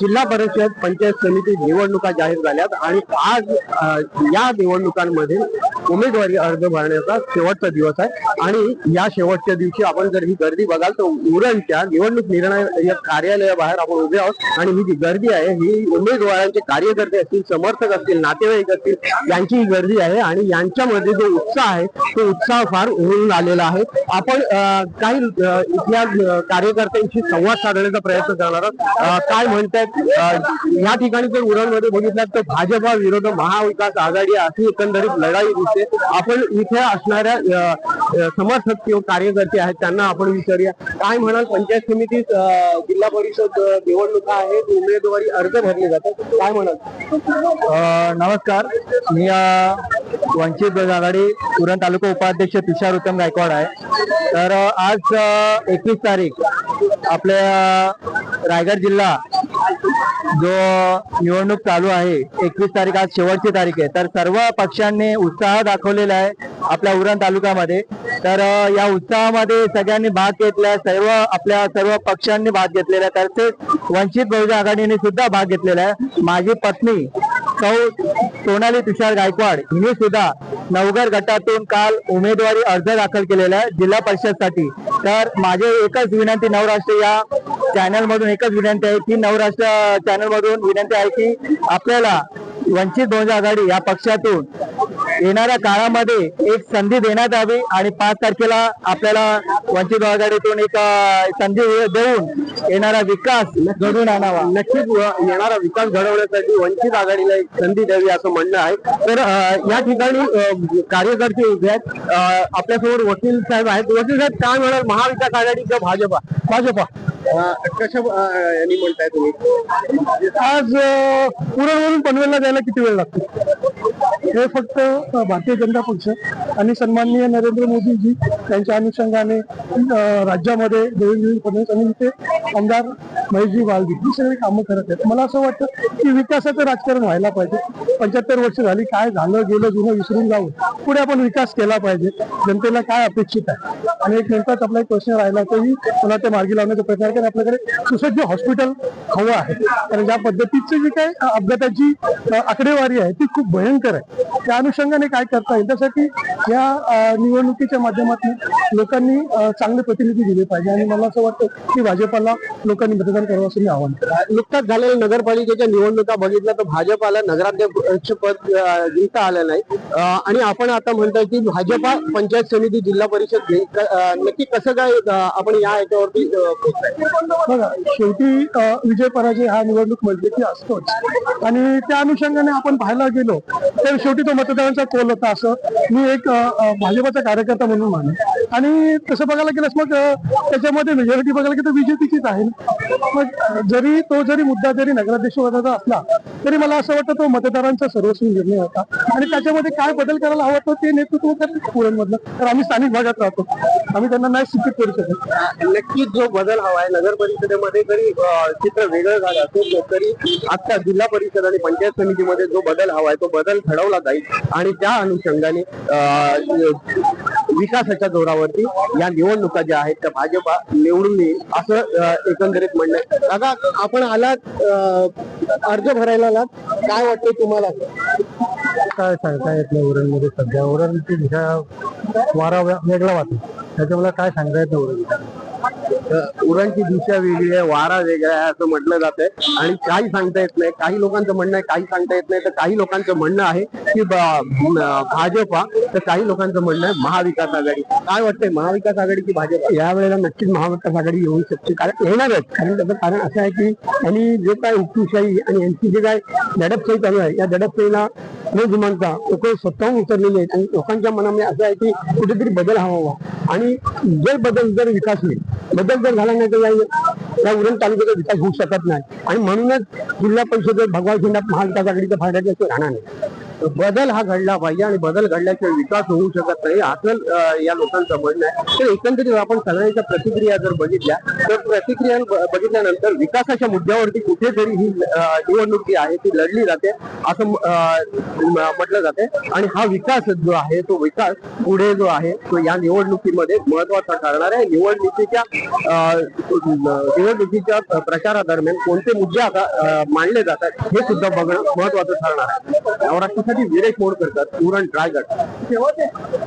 जिल्हा परिषद पंचायत समिती निवडणुका जाहीर झाल्यात आणि आज या निवडणुकांमध्ये उमेदवारी अर्ज भरण्याचा शेवटचा दिवस आहे. आणि या शेवटच्या दिवशी आपण जर ही गर्दी बघाल तर उरणच्या निवडणूक निर्णय कार्यालयाबाहेर आपण उभे आहोत. आणि ही जी गर्दी आहे ही उमेदवारांचे कार्यकर्ते असतील समर्थक असतील नातेवाईक असतील यांची ही गर्दी आहे. आणि यांच्यामध्ये जो उत्साह आहे तो उत्साह फार उरून आलेला आहे. आपण काही इथल्या कार्यकर्त्यांशी संवाद साधण्याचा प्रयत्न करणार आहोत. काय म्हणतायत? या ठिकाणी जर उरणमध्ये बघितलं तर भाजपा विरोध महाविकास आघाडी अशी एकंदरीत लढाई दिसते आपण इथे असणाऱ्या समर्थक किंवा कार्यकर्ते आहेत त्यांना आपण विचारूया. काय म्हणाल पंचायत समितीत जिल्हा परिषद निवडणुका आहेत उमेदवारी अर्ज भरले जातात. काय म्हणाल? नमस्कार. मी वंचित बहुजन आघाडी उरण तालुका उपाध्यक्ष तुषार उत्तम गायकवाड आहे. तर आज एकवीस तारीख आपल्या रायगड जिल्हा जो निवडणूक चालू आहे एकवीस तारीख आज शेवटची तारीख आहे. तर सर्व पक्षांनी उत्साह दाखवलेला आहे आपल्या उरण तालुक्यामध्ये. तर या उत्साहामध्ये सगळ्यांनी भाग घेतला सर्व आपल्या सर्व पक्षांनी भाग घेतलेला आहे. तसेच वंचित बहुजन आघाडीने सुद्धा भाग घेतलेला आहे. माझी पत्नी सौ सोनाली तुषार गायकवाड हिने सुद्धा नवगर गटातून काल उमेदवारी अर्ज दाखल केलेला आहे जिल्हा परिषदसाठी. तर माझे एकच विनंती नवराष्ट्र या चॅनल मधून एकच विनंती आहे की नवराष्ट्र चॅनल मधून विनंती आहे की आपल्याला वंचित बहुजन आघाडी या पक्षातून येणाऱ्या काळामध्ये एक संधी देण्यात यावी आणि पाच तारखेला आपल्याला वंचित आघाडीतून एक संधी देऊन येणारा विकास घडून आणावा. नक्कीच येणारा विकास घडवण्यासाठी वंचित आघाडीला एक संधी द्यावी असं म्हणणं आहे. तर या ठिकाणी कार्यकर्ते उभे आहेत. आपल्यासमोर वकील साहेब आहेत. वकील साहेब काय म्हणाल? महाविकास आघाडी का भाजपा. भाजपा कशा यांनी म्हणताय तुम्ही? आज पुरणवरून पनवेलला जायला किती वेळ लागतो? हे फक्त भारतीय जनता पक्ष आणि सन्माननीय नरेंद्र मोदीजी यांच्या अनुषंगाने राज्यामध्ये देवेंद्र फडणवीस आणि इथे आमदार महेशजी वालदी ही सगळी कामं करत आहेत. मला असं वाटतं की विकासाचं राजकारण व्हायला पाहिजे. पंच्याहत्तर वर्ष झाली काय झालं गेलं जुनं विसरून जाऊन पुढे आपण विकास केला पाहिजे. जनतेला काय अपेक्षित आहे? आणि एक नेमकाच आपला एक प्रश्न राहिला तरी मला ते मार्गी लावण्याचा प्रयत्न कारण आपल्याकडे सुसज्ज हॉस्पिटल हवं आहे. कारण ज्या पद्धतीची जी काय अपघाताची आकडेवारी आहे ती खूप भयंकर आहे. त्या अनुषंगाने काय करता येईल? त्यासाठी या निवडणुकीच्या माध्यमातून लोकांनी चांगले प्रतिनिधी दिले पाहिजे आणि मला असं वाटतं की भाजपाला लोकांनी मतदान करावं असं मी आवाहन. नुकताच झालेल्या नगरपालिकेच्या निवडणुका बघितल्या तर भाजपाला नगराध्यक्ष पद जिंकता आलं नाही. आणि आपण आता म्हणताय की भाजपा पंचायत समिती जिल्हा परिषद नक्की कसं काय आपण या याच्यावरती बघा शेवटी विजय पराजय हा निवडणूक की असतोच. आणि त्या अनुषंगाने आपण पाहायला गेलो तर शेवटी तो मतदारांचा कोल होता असं मी एक भाजपाचा कार्यकर्ता म्हणून माने. आणि तसं बघायला गेलंस मग त्याच्यामध्ये मेजॉरिटी बघायला गेलं तर बीजेपीचीच आहे. मग जरी तो जरी मुद्दा जरी नगराध्यक्ष पदाचा असला तरी मला असं वाटतं तो मतदारांचा सर्वस्वी निर्णय होता. आणि त्याच्यामध्ये काय बदल करायला हवा तो ते नेतृत्व करते पुरणमधलं. तर आम्ही स्थानिक भागात राहतो. आम्ही त्यांना नाही सूचित करू शकत. नक्कीच जो बदल हवा आहे नगर परिषदेमध्ये जरी चित्र वेगळं झालं असेल तरी आता जिल्हा परिषद आणि पंचायत समितीमध्ये जो बदल हवा आहे तो बदल घडवला जाईल. आणि त्या अनुषंगाने विकासाच्या जोरावरती या निवडणुका ज्या आहेत त्या भाजपा निवडून येईल असं एकंदरीत म्हणणं आहे. दादा आपण आलात अर्ज भरायला आलात. काय वाटतंय तुम्हाला? काय सांगता येत नाही उरणमध्ये सध्या. उरणची दिशा वारा वेगळा वाटतो. त्याच्यामुळे काय सांगता येत नाही उरण उरणची दिशा वेगळी आहे वारा वेगळा आहे असं म्हटलं जात आहे आणि काही सांगता येत नाही काही लोकांचं म्हणणं आहे काही सांगता येत नाही. तर काही लोकांचं म्हणणं आहे की भाजपा तर काही लोकांचं म्हणणं आहे महाविकास आघाडी. काय वाटतंय महाविकास आघाडी की भाजपा? यावेळेला नक्कीच महाविकास आघाडी येऊ शकते कारण येणारच. कारण त्याचं कारण असं आहे की यांनी जे काय हुकुमशाही आणि यांची जे काय दडपशाही चालू आहे या दडपशाहीला न जुमानता लोक स्वतःहून उतरलेले आहेत. आणि लोकांच्या मनामध्ये असं आहे की कुठेतरी बदल हवा आणि जर बदल जर विकास होईल बदल जर झाला नाही तर या- उरण तालुक्याचा विकास होऊ शकत नाही. आणि म्हणूनच जिल्हा परिषद भगवान झेंडा महाविकास आघाडीच्या फायद्याचे राहणार नाही. बदल हा घडला पाहिजे आणि बदल घडल्याशिवाय विकास होऊ शकत नाही. असं या लोकांचं म्हणणं आहे. तर एकंदरीत आपण सगळ्यांच्या प्रतिक्रिया जर बघितल्या तर प्रतिक्रिया बघितल्यानंतर विकासाच्या मुद्द्यावरती कुठेतरी ही निवडणूक जी आहे ती लढली जाते असं म्हटलं जाते. आणि हा विकास जो आहे तो विकास पुढे जो आहे तो या निवडणुकीमध्ये महत्त्वाचा ठरणार आहे. निवडणुकीच्या अं, निवडणुकीच्या प्रचारादरम्यान कोणते मुद्दे आता मांडले जातात हे सुद्धा बघणं महत्वाचं ठरणार आहे. नवराष्ट्रासाठी ड्राय करतात तेव्हा ते